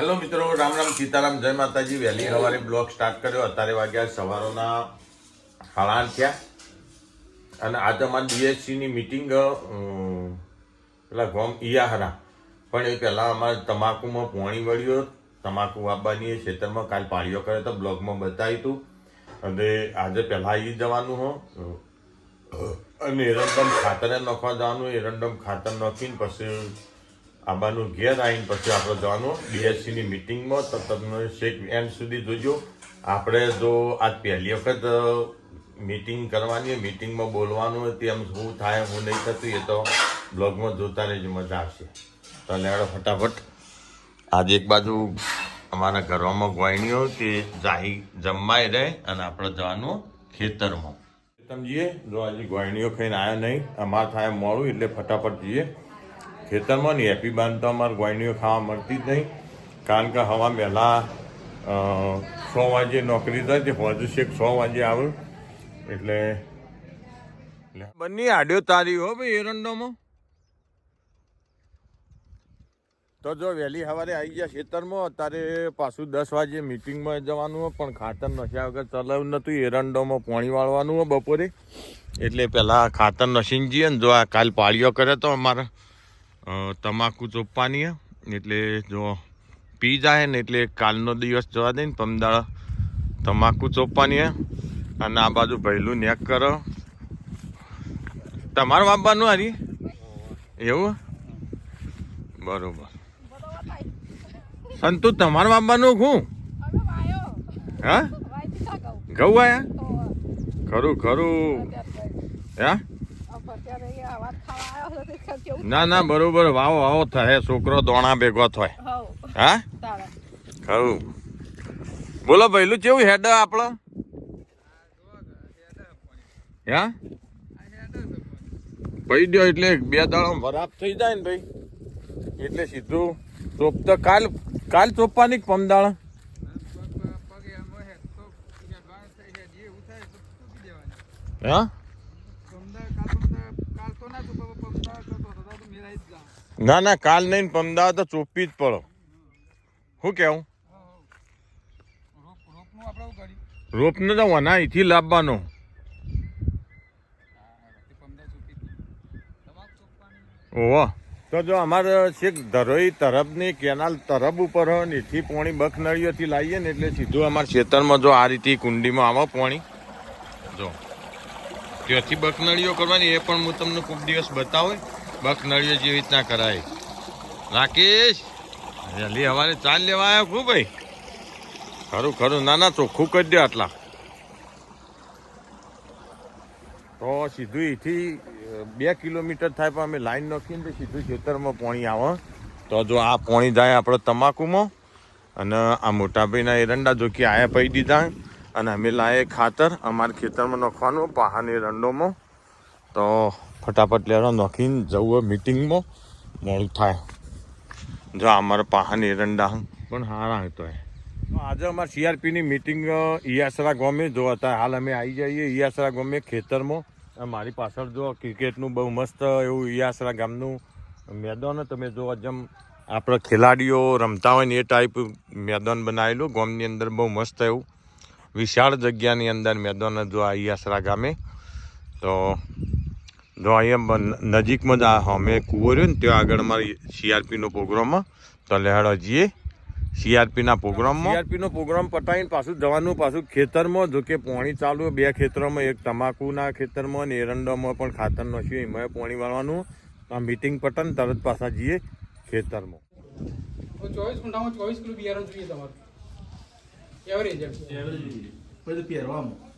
Hello મિત્રો, રામ રામ સીતારામ, જય માતાજી. વહેલી સવારે બ્લોગ સ્ટાર્ટ કર્યો. અત્યારે વાગ્યા સવારોના સાડા થયા. અને આજે અમારી બીએસસીની મિટિંગ પેલા ગોમ ઈયાહરા પણ એ પહેલાં અમારે તમાકુમાં પોણી વળ્યો. તમાકુ વાપવાની એ ખેતરમાં, કાલ પાળીઓ કર્યો તો બ્લોગમાં બતાવ્યું હતું. અને આજે પહેલાં એ જવાનું હો. અને એરંડમ ખાતરે નાખવા જવાનું એરંડમ ખાતર નાખીને પછી આબાનું ઘેર આવીને પછી આપણે જવાનું. બીએસસીની મિટિંગમાં તો તમને શેક એન્ડ સુધી જોજો. આપણે જો આજ પહેલી વખત મિટિંગ કરવાની મિટિંગમાં બોલવાનું તેમ શું થાય, શું નહીં થતું એ તો બ્લોગમાં જોતા જ મજા આવશે. તો લેવડો ફટાફટ. આજે એક બાજુ અમારા ઘરમાં ગોયણીઓ તે જાહી જમવાય રહે અને આપણે જવાનું ખેતરમાં. સમજીએ જો આજે ગોયણીઓ ખાઈને આવ્યા નહીં, અમારે થાય મોડું, એટલે ફટાફટ જઈએ. ખેતરમાં ને હેપી બાંધતા અમારે ગોયણીઓ ખાવા મળતી જ નહીં. કારણ કે હવા વહેલા છ વાગે નોકરી થાય તે હોજુ છેક છ વાગે આવે. એટલે બંને આડ્યો તારી હો ભાઈ એરંડોમાં. તો જો વહેલી સવારે આવી ગયા ખેતરમાં, અત્યારે પાછું દસ વાગે મિટિંગમાં જવાનું હોય, પણ ખાતર નસ્યા વગર ચલાવ્યું નહોતું. એરંડોમાં પાણી વાળવાનું હોય બપોરે. એટલે પહેલાં ખાતર નસીને જઈએ ને, જો આ કાલ પાળીઓ કરે તો અમારે તમાકુ ચોપવાની એટલે જો પી જાય ને એટલે કાલનો દિવસ જવા દે ને પમદાળ. તમાકુ ચોપવાની અને આ બાજુ ભૈલું નેક કરો. તમારું વાપવાનું હારી? એવું બરોબર. સંતુ તમારે વાપવાનું શું હા? ઘઉં આયા ખરું ખરું. હા? ના ના બરોબર. વાવો વાવો થાય. છોકરો દોણા ભેગો થાય. હા? ખરું. બોલો ભાઈલું કેવું હેડ આપણો? હા? પૈ ગયો એટલે બે દાડો ખરાબ થઈ જાય ને ભાઈ. એટલે સીધું ચોપ તો કાલ કાલ ચોપવાની જ પમદાળ? હા? ના ના, કાલ નહીં, પણ અમદાવાદ તો ચોપી જ પડો. શું કેવું? રોપને તો વના અહીંથી લાવવાનો. ઓવા તો જો અમારે છેક ધરોઈ તરફની કેનાલ તરફ ઉપર હોય ને, એથી પોણી બખ નળીઓથી લાવીએ ને, એટલે સીધું અમારા ખેતરમાં જો આ રીતે કુંડીમાં આવો પોણી. જો, ત્યાંથી બખ નળીઓ કરવાની, એ પણ હું તમને ખૂબ દિવસ બતાવું. બખ નળીઓ જેવી રીતના કરાય. રાકેશ! જલ્દી હવારે ચાલ લેવા આવ્યો ખૂબ ભાઈ? ખરું ખરું. ના ના, ચોખ્ખું કરી દે આટલા. તો સીધું અહીંથી બે કિલોમીટર થાય પણ અમે લાઈન નાખીને તો સીધું ખેતરમાં પાણી આવે. તો જો આ પાણી જાય આપણે તમાકુમાં, અને આ મોટાભાઈના એરંડા જો કે આયા પઈ દીધા, અને અમે લાયે ખાતર અમારા ખેતરમાં નાખવાનું, પહાની એરંડોમાં. તો ફટાફટ લેવા નાખીને જવું મિટિંગમાં મોડું થાય. જો અમારા પહાની એરંડા પણ હારા હતો આજે અમારે સીઆરપીની મિટિંગ ઈયાસરા ગામે જો હતા. હાલ અમે આવી જઈએ ઈયાસરા ગામે ખેતરમાં. મારી પાછળ જો ક્રિકેટનું બહુ મસ્ત એવું ઈયાસરા ગામનું મેદાન તમે જોવા જેમ આપણે ખેલાડીઓ રમતા હોય ને એ ટાઈપ મેદાન બનાવેલું, ગામની અંદર બહુ મસ્ત એવું વિશાળ જગ્યાની અંદર મેદાન જો આ ઈયાસરા ગામે. તો જો અહીંયા નજીકમાં જ આ અમે કૂવો રહ્યો ને ત્યાં આગળ મારી સીઆરપીનો પ્રોગ્રામ તો લેહાડો જઈએ. સીઆરપીના પ્રોગ્રામમાં સીઆરપીનો પ્રોગ્રામ પતાવીને પાછું જવાનું પાછું ખેતરમાં જો કે પોણી ચાલુ હોય, બે ખેતરોમાં એક તમાકુના ખેતરમાં ને એરંડામાં પણ ખાતર નાખ્યું એમાં પોણી વાળવાનું. આ મીટિંગ પતન તરત પાછા જઈએ ખેતરમાં. ચોવીસ કિલો બિયારણ જોઈએ તમારે. એવરેજ એવરેજ પહેરવામાં.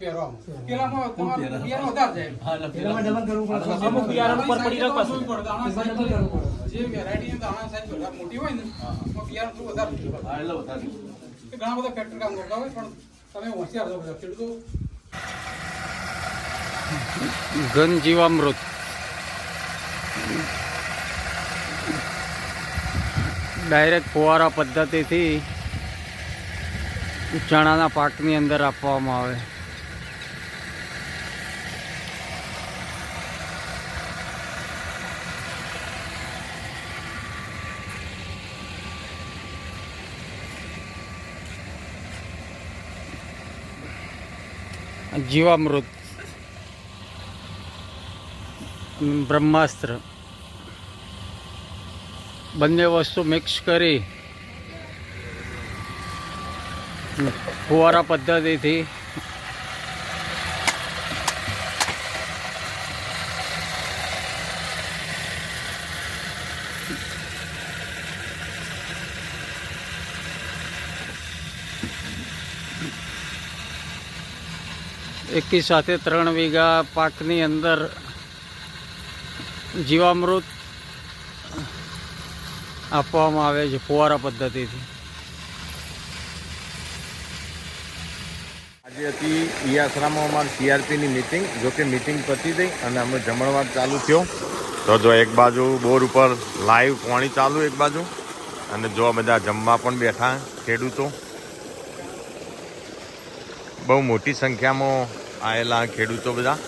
પહેરવામાં. પેલામાં તમારે બિયારણ વધારે જાય પેલામાં ડબલ કરવું પડે. અમુક બિયારણ ઉપર પડી. રહે પાછું દાણા સાઈઝ વધારે કરવું પડે. જે વેરાયટી દાણા સાઈઝ મોટી હોય ને એમાં બિયારણ થોડું વધારે હા એટલે વધારે ઘણા બધા ફેક્ટરી કામ કરતા હોય પણ તમે હોશિયાર છો બધા. ખેડૂતો. ઘન જીવામૃત ડાયરેક્ટ ફુવારા પદ્ધતિથી ચણાના પાકની અંદર આપવામાં આવે. જીવામૃત. બ્રહ્માસ્ત્ર. બંને વસ્તુ મિક્સ કરી. ફુવારા પદ્ધતિથી એકી સાથે ત્રણ વીઘા પાકની અંદર જીવામૃત આપવામાં આવે છે ફુવારા પદ્ધતિથી. આજે હતી ઈ આશ્રમમાં અમારી સીઆરપીની મિટિંગ જોકે મિટિંગ પતી ગઈ અને અમે જમણવાર ચાલુ થયો. તો જો એક બાજુ બોર ઉપર લાઈવ પાણી ચાલુ એક બાજુ, અને જો બધા જમવા પણ બેઠા ખેડૂતો. બહુ મોટી સંખ્યામાં આવેલા ખેડૂતો બધા.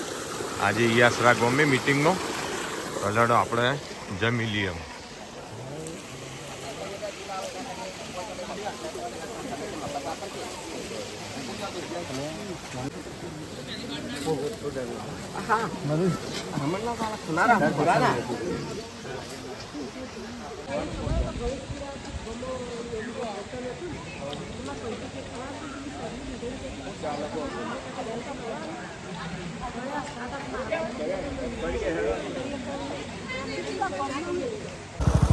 આજે ઈ ગોમે મિટિંગનો તો આપણે જમી લઈએ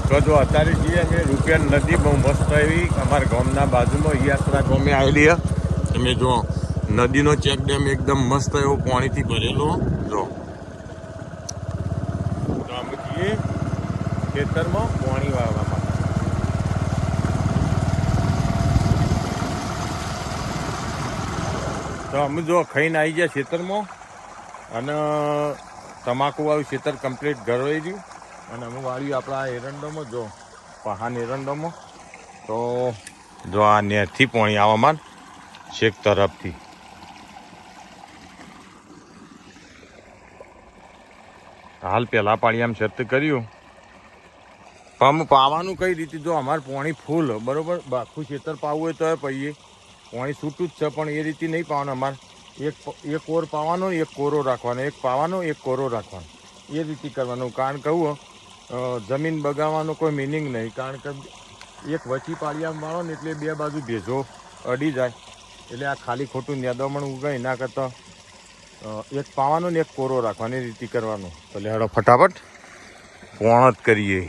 તો જો અત્યારે જઈએ અમે રૂપિયા નદી બહુ મસ્ત એવી અમારા ગામના બાજુમાં યાત્રા ગામે આવેલી છે તમે જો, નદીનો ચેક ડેમ એકદમ મસ્ત એવો પાણીથી ભરેલો. જો. તો અમે ખેતરમાં પાણી વાળવા માટે તો અમે જો ખાઈને આવી ગયા ખેતરમાં અને તમાકુ વાળું ખેતર કમ્પ્લીટ ઘરવાઈ રહ્યું અને અમે વાળ્યું આપણા એરંડોમાં, જો પહાન એરંડોમાં. તો જો આ નેરથી પાણી આવવામાં છેક તરફથી. હાલ પહેલા પાણી આમ શરત કર્યું. પણ પાવાનું કઈ રીતે? જો અમારે પાણી ફૂલ, બરોબર? આખું ખેતર પાવું હોય તો પહીએ પાણી છૂટું જ છે, પણ એ રીતે નહીં પાવાનું અમારે. એક એક ઓર પાવાનો, એક કોરો રાખવાનો. એક પાવાનો, એક કોરો રાખવાનો. એ રીતે કરવાનું. કારણ કહું જમીન બગાવવાનો કોઈ મિનિંગ નહીં. કારણ કે એક વચી પાળિયા માણો ને એટલે બે બાજુ ભેજો અડી જાય. એટલે આ ખાલી ખોટું નેદામણ ઉગાય. ના કરતા એક પાવાનો ને એક કોરો રાખવાનો. એ રીતે કરવાનું. એટલે હેડો ફટાફટ પોણ જ કરીએ.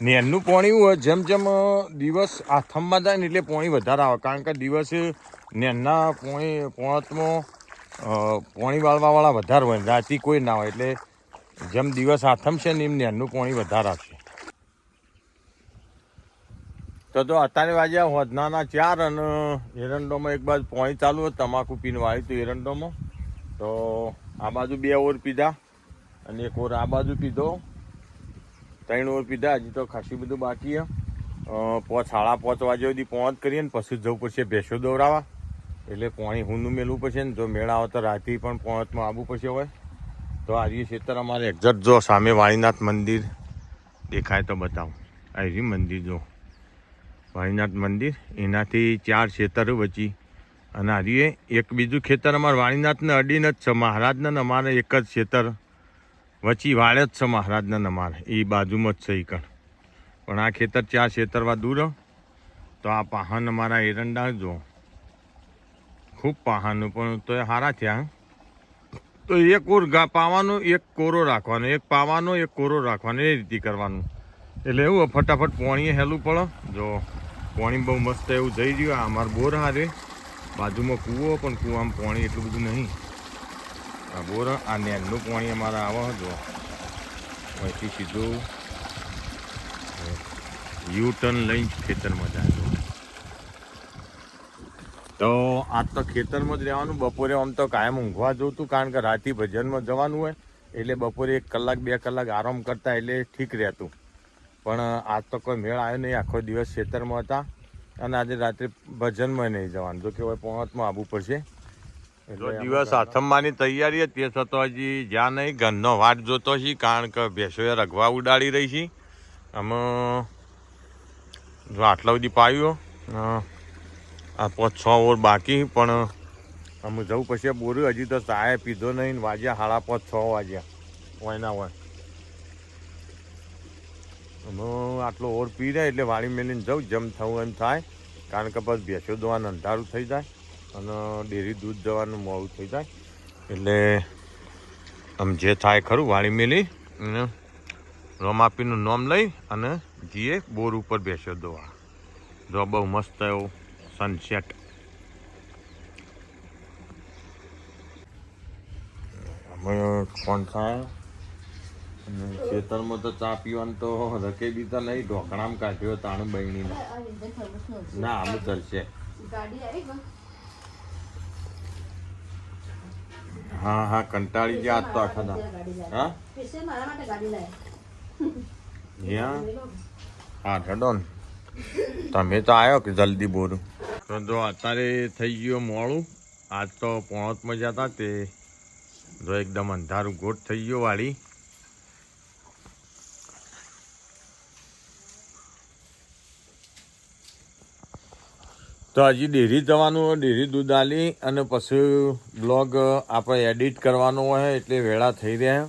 ને એનું પાણી હોય જેમ જેમ દિવસ આથમમાં જાય ને એટલે પાણી વધારે આવે. કારણ કે દિવસે નેનના પાણી, પોણતમાં પાણી વાળવાવાળા વધારે હોય રાતી કોઈ ના હોય. એટલે જેમ દિવસ આથમશે ને એમ નેનનું પાણી વધારે આવશે. તો તો અત્યારે વાગ્યા હોદનાના ચાર અને એરંડોમાં એક બાજુ પાણી ચાલુ હોય, તમાકુ પીને વાળી હતું એરંડોમાં. તો આ બાજુ બે ઓર પીધા અને એક ઓર આ બાજુ પીધો. ત્રણ ઓર પીધા, હજી તો ખાસી બધું બાકી પોચ સાડા પાંચ વાગ્યા સુધી પહોંચ કરીએ ને પછી જવું પડશે ભેંસો દોરાવા. એટલે પાણી હુંનું મેળવું પડશે ને, જો મેળા આવે તો રાતે પણ પહોંચમાં આવવું પડશે હોય. તો આ ખેતર અમારે એક્ઝેક્ટ જો સામે વાણીનાથ મંદિર દેખાય તો બતાવું. આ રહ્યું મંદિર જો. વાણીનાથ મંદિર, એનાથી ચાર ખેતરો વચ્ચે. અને આ એક બીજું ખેતર અમારે વાણીનાથને અડીને જ છે. મહારાજને અમારે એક જ ખેતર વચ્ચી વાળે જ છે મહારાજના નમાર એ બાજુમાં જ છે એ કણ. પણ આ ખેતર ચાર ખેતરવા દૂર તો આ પાહન અમારા એરંડા જો ખૂબ પાહાનું પણ તો એ સારા થયા તો એક ઓર પાવાનો એક કોરો રાખવાનો, એક પાવાનો એક કોરો રાખવાનો, એ રીતે કરવાનું. એટલે એવું ફટાફટ પોણીએ હેલું પડે. જો, પોણી બહુ મસ્ત એવું જઈ રહ્યું, આ અમારું બોર હારે. બાજુમાં કૂવો, પણ કૂવામાં પોણી એટલું બધું નહીં. આ બોર, આ નેરનું પાણી અમારે આવે, જો. અહીંથી સીધું યુ ટર્ન લઈને ખેતરમાં જાય તો આજ તો ખેતરમાં જ રહેવાનું, બપોરે આમ તો કાયમ ઊંઘવા જવું હતું કારણ કે રાતે ભજનમાં જવાનું હોય, એટલે બપોરે એક કલાક, બે કલાક આરામ કરતા, એટલે ઠીક રહેતું. પણ આજ તો કોઈ મેળ આવ્યો નહીં, આખો દિવસ ખેતરમાં હતા, અને આજે રાત્રે ભજનમાં નહીં જવાનું. જો કે હવે પહોંચમાં આવવું પડશે. જો દિવસ આથમવાની તૈયારી હતી તે છતાં હજી જ્યાં નહીં ઘરનો વાટ જોતો છે કારણ કે ભેંસોએ રગવા ઉડાડી રહી છે અમે જો આટલા સુધી પાયો આ પાંચ છ ઓર બાકી પણ અમે જવું પછી બોર્યું હજી તો ચાય પીધો નહીં વાજ્યા સાડા પાંચ છ વાગ્યા. હોય ના હોય. અમે આટલો ઓર પી રહ્યા એટલે વાળી મેલીને જવું જેમ થવું એમ થાય. કારણ કે પછી ભેંસો દોવાનું અંધારું થઈ જાય. અને ડેરી દૂધ જવાનું મોડું થઈ જાય. એટલે આમ જે થાય ખરું વાળી મેલી અને રોમાપીનું નામ લઈ અને જીએ બોર ઉપર બેસ્યો દોવા જો બહુ મસ્ત એવો સનસેટ અમે કોણ થાય અને ખેતરમાં તો ચા પીવાનું તો રકે દીધા નહીં ઢોકણામાં કાઢ્યો તાણું બહેણીને ના, આમ ચાલશે ગાડી આવી ગઈ હા હા કંટાળી ગયા આજ તો આખા દા હા? સ્પેશિયલ મારા માટે ગાડી લાવ્યા યા? હા ઠડો તમે તો આવ્યો કે જલ્દી બોરું? તો જો અત્યારે થઈ ગયો મોડું. આજ તો પોણતમાં જતા તે જો એકદમ અંધારું ગોટ થઈ ગયો વાળી. તો હજી ડેરી જવાનું ડેરી દૂધ આલી અને પછી બ્લોગ આપણે એડિટ કરવાનો હોય એટલે વેળા થઈ રહ્યા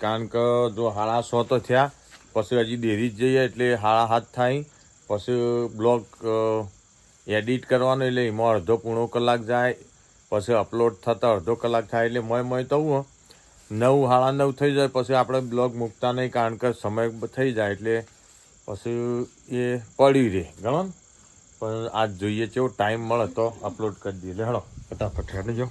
કારણ કે જો હાડા સો તો થયા, પછી હજી ડેરી જ જઈએ એટલે હાળા હાથ થાય. પછી બ્લોગ એડિટ કરવાનો એટલે એમાં અડધો પૂણો કલાક જાય. પછી અપલોડ થતાં અડધો કલાક થાય એટલે મોય મોય થવું નવ, હાડા નવ થઈ જાય. પછી આપણે બ્લોગ મૂકતા નહીં કારણ કે સમય થઈ જાય એટલે પછી એ પડી રહે. ગણો પણ આજ જોઈએ કેવો ટાઈમ મળે તો અપલોડ કરી દઈએ. હેડો ફટાફટ હેડજો.